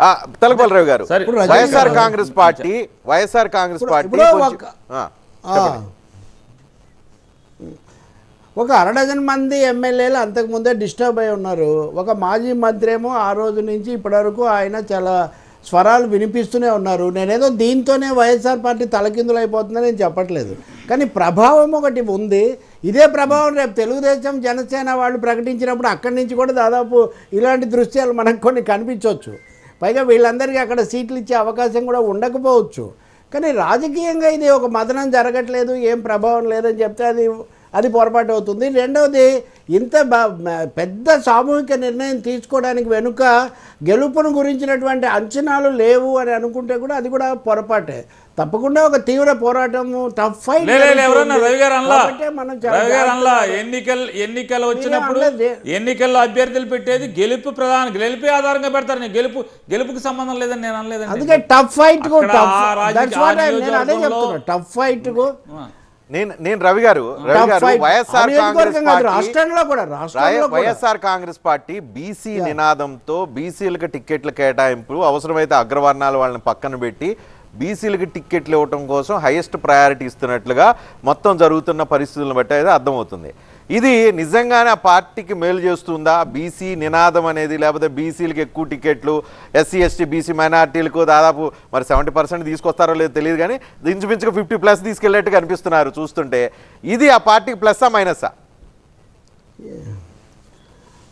ఆ, తలపల్లిరావు గారు. వైఎస్ఆర్ గారు- కాంగ్రెస్ పార్టీ వైఎస్ఆర్ కాంగ్రెస్ పార్టీ. ఒక అరడజన్ మంది ఎమ్మెల్యేలు అంతకుముందే డిస్టర్బ్ అయి ఉన్నారు. ఒక మాజీ మంత్రి ఏమో ఆ రోజు నుంచి ఇప్పటివరకు ఆయన చాలా స్వరాలు వినిపిస్తూనే ఉన్నారు. నేనేదో దీంతోనే వైఎస్ఆర్ పార్టీ తలకిందులు అయిపోతుందని నేను చెప్పట్లేదు. కానీ ప్రభావం ఒకటి ఉంది. ఇదే ప్రభావం రేపు తెలుగుదేశం జనసేన వాళ్ళు ప్రకటించినప్పుడు అక్కడి నుంచి కూడా దాదాపు ఇలాంటి దృశ్యాలు మనకు కొన్ని కనిపించవచ్చు పైగా వీళ్ళందరికీ అక్కడ సీట్లు ఇచ్చే అవకాశం కూడా ఉండకపోవచ్చు. కానీ రాజకీయంగా ఇది ఒక మదనం జరగట్లేదు ఏం ప్రభావం లేదని చెప్తే అది అది పొరపాటు అవుతుంది. రెండవది ఇంత పెద్ద సామూహిక నిర్ణయం తీసుకోవడానికి వెనుక గెలుపును గురించినటువంటి అంచనాలు లేవు అని అనుకుంటే కూడా అది కూడా పొరపాటే. తప్పకుండా ఒక తీవ్ర పోరాటము టఫ్ ఫైట్ ఎన్నికలు ఎన్నికలు వచ్చినప్పుడు అనలేదు. ఎన్నికల్లో అభ్యర్థులు పెట్టేది గెలుపు ప్రధాన గెలుపే ఆధారంగా పెడతారు. నేను గెలుపు గెలుపుకి సంబంధం లేదని నేను అనలేదండి. అందుకే టఫ్ ఫైట్ టఫ్ ఫైట్కు. నేను నేను రవి గారు రవి గారు వైఎస్ఆర్ రాష్ట్రంలో కూడా వైఎస్ఆర్ కాంగ్రెస్ పార్టీ బీసీ నినాదంతో బీసీలకు టిక్కెట్ల కేటాయింపు అవసరమైతే అగ్రవర్ణాల వాళ్ళని పక్కన పెట్టి బీసీలకు టిక్కెట్లు ఇవ్వటం కోసం హైయెస్ట్ ప్రయారిటీ ఇస్తున్నట్లుగా మొత్తం జరుగుతున్న పరిస్థితులను బట్టి అయితే అర్థమవుతుంది. ఇది నిజంగానే ఆ పార్టీకి మేలు చేస్తుందా? బీసీ నినాదం అనేది లేకపోతే బీసీలకు ఎక్కువ టికెట్లు ఎస్సీ ఎస్టీ బీసీ మైనార్టీలకు దాదాపు మరి సెవెంటీ పర్సెంట్ తీసుకొస్తారో లేదో తెలియదు కానీ ఇంచుమించుగా ఫిఫ్టీ ప్లస్ తీసుకెళ్ళేట్టు కనిపిస్తున్నారు చూస్తుంటే. ఇది ఆ పార్టీకి ప్లస్సా మైనస్సా?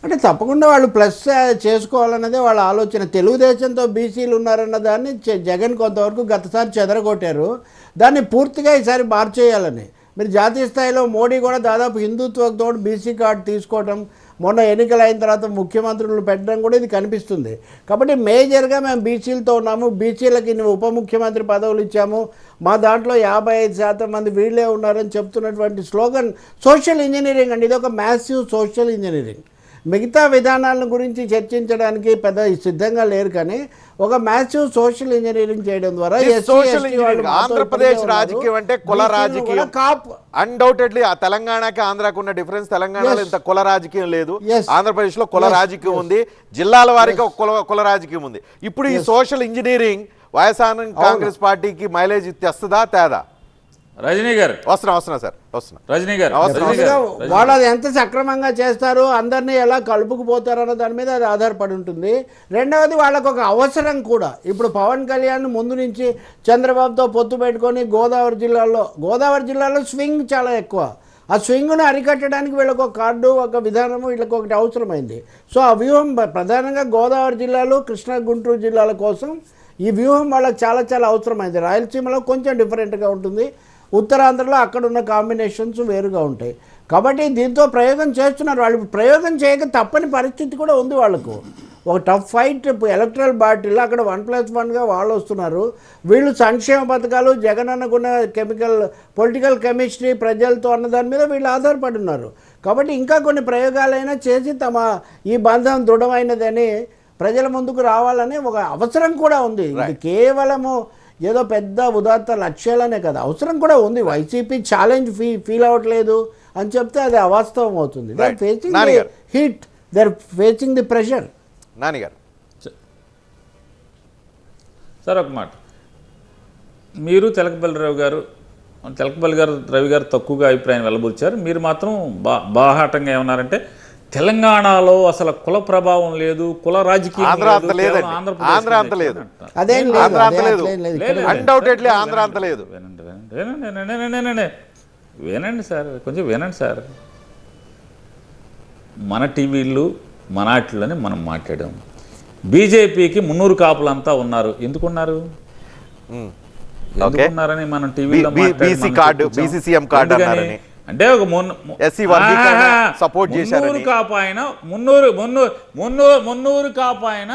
అంటే తప్పకుండా వాళ్ళు ప్లస్ చేసుకోవాలన్నదే వాళ్ళ ఆలోచన. తెలుగుదేశంతో బీసీలు ఉన్నారన్న దాన్ని జగన్ కొంతవరకు గతసారి చెదరగొట్టారు. దాన్ని పూర్తిగా ఈసారి మార్చేయాలని. మీరు జాతీయ స్థాయిలో మోడీ కూడా దాదాపు హిందుత్వంతో బీసీ కార్డు తీసుకోవడం మొన్న ఎన్నికలు అయిన తర్వాత ముఖ్యమంత్రులు పెట్టడం కూడా ఇది కనిపిస్తుంది. కాబట్టి మేజర్గా మేము బీసీలతో ఉన్నాము బీసీలకి ఇన్ని ఉప ముఖ్యమంత్రి పదవులు ఇచ్చాము. మా దాంట్లో యాభై ఐదు శాతం మంది వీళ్ళే ఉన్నారని చెప్తున్నటువంటి స్లోగన్ సోషల్ ఇంజనీరింగ్ అండి. ఇది ఒక మ్యాసివ్ సోషల్ ఇంజనీరింగ్. మిగతా విధానాలను గురించి చర్చించడానికి పెద్ద సిద్ధంగా లేరు కానీ ఒక మ్యాసివ్ సోషల్ ఇంజనీరింగ్ చేయడం ద్వారా ఆంధ్రప్రదేశ్. రాజకీయం అంటే కుల రాజకీయం. అన్డౌటెడ్లీ ఆ తెలంగాణకి ఆంధ్రాకు ఉన్న డిఫరెన్స్ తెలంగాణలో. ఇంత కుల రాజకీయం లేదు. ఆంధ్రప్రదేశ్లో కుల రాజకీయం. ఉంది. జిల్లాల వారికి ఒక కుల కుల రాజకీయం ఉంది. ఇప్పుడు ఈ సోషల్ ఇంజనీరింగ్ వైఎస్ఆర్ కాంగ్రెస్ పార్టీకి మైలేజ్ తెస్తుందా తేదా? రజనీ గారు. వస్తున్నా వస్తున్నా సార్ వస్తున్నా. రజనీ గారు వాళ్ళు అది ఎంత సక్రమంగా చేస్తారు అందరినీ ఎలా కలుపుకుపోతారు అన్న దాని మీద అది ఆధారపడి ఉంటుంది. రెండవది వాళ్ళకు ఒక అవసరం కూడా. ఇప్పుడు పవన్ కళ్యాణ్ ముందు నుంచి చంద్రబాబుతో పొత్తు పెట్టుకొని గోదావరి జిల్లాలో గోదావరి జిల్లాలో స్వింగ్ చాలా ఎక్కువ. ఆ స్వింగ్ను అరికట్టడానికి వీళ్ళకి ఒక కార్డు ఒక విధానము వీళ్ళకి ఒకటి అవసరమైంది. సో ఆ వ్యూహం ప్ర- ప్రధానంగా గోదావరి జిల్లాలో కృష్ణా గుంటూరు జిల్లాల కోసం ఈ వ్యూహం వాళ్ళకి చాలా చాలా అవసరమైంది. రాయలసీమలో కొంచెం డిఫరెంట్గా ఉంటుంది. ఉత్తరాంధ్రలో అక్కడ ఉన్న కాంబినేషన్స్ వేరుగా ఉంటాయి. కాబట్టి దీంతో ప్రయోగం చేస్తున్నారు వాళ్ళు. ప్రయోగం చేయక తప్పని పరిస్థితి కూడా ఉంది వాళ్ళకు. ఒక టఫ్ ఫైట్ ఎలక్ట్రల్ బాటిల్ అక్కడ వన్ ప్లస్ వన్గా వాళ్ళు వస్తున్నారు. వీళ్ళు సంక్షేమ పథకాలు జగన్ అనుకున్న కెమికల్ పొలిటికల్ కెమిస్ట్రీ ప్రజలతో అన్న దాని మీద వీళ్ళు ఆధారపడి ఉన్నారు కాబట్టి ఇంకా కొన్ని ప్రయోగాలైనా చేసి తమ ఈ బంధం దృఢమైనదని ప్రజల ముందుకు రావాలనే ఒక అవసరం కూడా ఉంది. ఇది కేవలము ఏదో పెద్ద ఉదాత్త లక్ష్యాలనే కదా. అవసరం కూడా ఉంది. వైసీపీ ఛాలెంజ్ ఫీ ఫీల్ అవ్వట్లేదు అని చెప్తే అది అవాస్తవం అవుతుంది. Facing the. Hit they are facing the pressure నానిగారు. Sir ఒక మాట. మీరు తెలకపల్లి రవి గారు తెలకపల్లి గారు రవి గారు తక్కువగా అభిప్రాయం వెళ్ళబుచ్చారు మీరు మాత్రం బా బాహాటంగా ఏమన్నారంటే తెలంగాణలో అసలు కుల ప్రభావం లేదు కుల రాజకీయం ఆంధ్ర అంత లేదు, లేదండి. ఆంధ్ర అంత లేదు. అదేం ఆంధ్ర అంత ఆంధ్ర అంత. వినండి సార్ కొంచెం వినండి సార్. మన టీవీలు మన వాటిలోనే మనం మాట్లాడాం. బీజేపీకి మున్నూరు కాపులంతా ఉన్నారు. ఎందుకున్నారు. ఎందుకున్నారని మనం టీవీలో కార్డు. అంటే ఒక ఆహా, support చేశారని. మున్నూరు మున్నూరు మున్నూరు మున్నూరు మున్నూరు కాపు ఆయన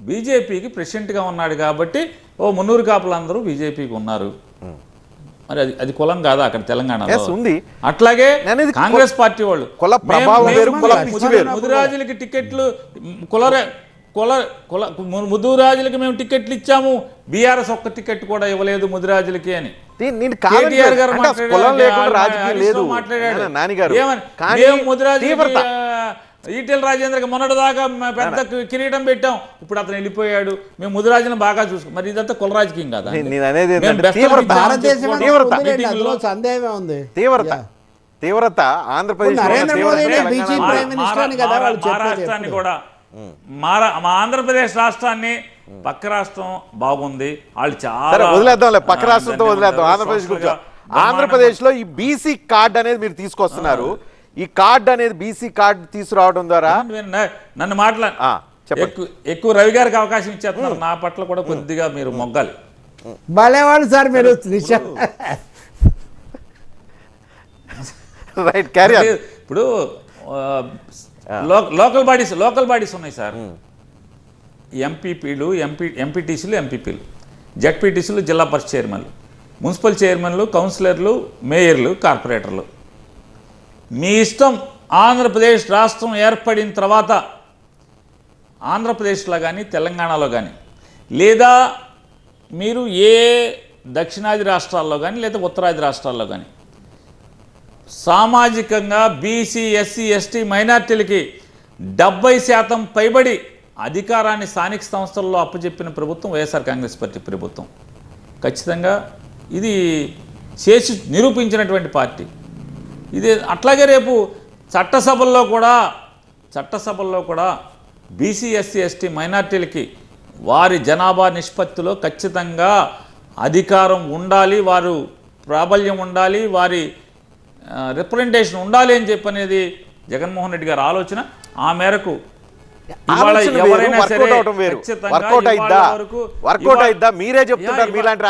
బీజేపీకి ప్రెసిడెంట్గా ఉన్నాడు కాబట్టి ఓ మున్నూరు కాపులందరూ బీజేపీకి ఉన్నారు మరి అది అది కులం కాదా అక్కడ తెలంగాణలో Yes, ఉంది. అట్లాగే కాంగ్రెస్ పార్టీ వాళ్ళు కుల ప్రభావం. ముదిరాజులకి టికెట్లు కుల కుల కుల ముదురాజులకి మేము టికెట్లు ఇచ్చాము. బీఆర్ఎస్ ఒక్క టికెట్ కూడా ఇవ్వలేదు ముదిరాజులకి అని. ఈటెల రాజేంద్రకి మొన్నటిదాకా మ- పెద్ద కిరీటం పెట్టాం. ఇప్పుడు అతను వెళ్ళిపోయాడు. మేము ముదిరాజును బాగా చూసుకో మరి ఇదంతా కుల రాజకీయం కదా? సందేహమే ఉంది. తీవ్రత. తీవ్రత. ఆంధ్రప్రదేశ్. కూడా మారా మా ఆంధ్రప్రదేశ్ రాష్ట్రాన్ని పక్క రాష్ట్రం బాగుంది. వాళ్ళు చాలా సరే వదిలేద్దాంలే. పక్క రాష్ట్రంతో వదిలేద్దాం? ఆంధ్రప్రదేశ్ గురించి. ఆంధ్రప్రదేశ్లో ఈ బీసీ కార్డ్ అనేది మీరు తీసుకొస్తున్నారు. ఈ కార్డ్ అనేది బీసీ కార్డ్ తీసుకురావడం ద్వారా నన్ను మాట్లా. ఎక్కువ ఎక్కువ రవి గారికి అవకాశం ఇచ్చేస్తున్నారు. నా పట్ల కూడా కొద్దిగా మీరు మొగ్గాలి. భలే వాళ్ళు సార్ మీరు. రైట్ క్యారీ ఇప్పుడు లోకల్ బాడీస్ లోకల్ బాడీస్ ఉన్నాయి సార్. ఎంపీపీలు ఎంపీ ఎంపీటీసీలు ఎంపీపీలు జడ్పీటీసీలు జిల్లా పరిషత్ చైర్మన్లు. మున్సిపల్ చైర్మన్లు కౌన్సిలర్లు మేయర్లు కార్పొరేటర్లు. మీ ఇష్టం ఆంధ్రప్రదేశ్ రాష్ట్రం ఏర్పడిన తర్వాత ఆంధ్రప్రదేశ్లో కానీ తెలంగాణలో కానీ లేదా మీరు ఏ దక్షిణాది రాష్ట్రాల్లో కానీ లేదా ఉత్తరాది రాష్ట్రాల్లో కానీ సామాజికంగా బీసీ ఎస్సీ ఎస్టీ మైనార్టీలకి డెబ్బై శాతం పైబడి అధికారాన్ని స్థానిక సంస్థల్లో అప్పచెప్పిన ప్రభుత్వం వైఎస్ఆర్ కాంగ్రెస్ పార్టీ ప్రభుత్వం. ఖచ్చితంగా ఇది చేసి నిరూపించినటువంటి పార్టీ. ఇది అట్లాగే రేపు చట్టసభల్లో కూడా చట్టసభల్లో కూడా బీసీ ఎస్సీ ఎస్టీ మైనార్టీలకి వారి జనాభా నిష్పత్తిలో ఖచ్చితంగా అధికారం ఉండాలి వారు ప్రాబల్యం ఉండాలి వారి రిప్రజెంటేషన్ ఉండాలి అని చెప్పి అనేది జగన్మోహన్ రెడ్డి గారి ఆలోచన. ఆ మేరకు మీరే ఇవాళ- మీలాంటి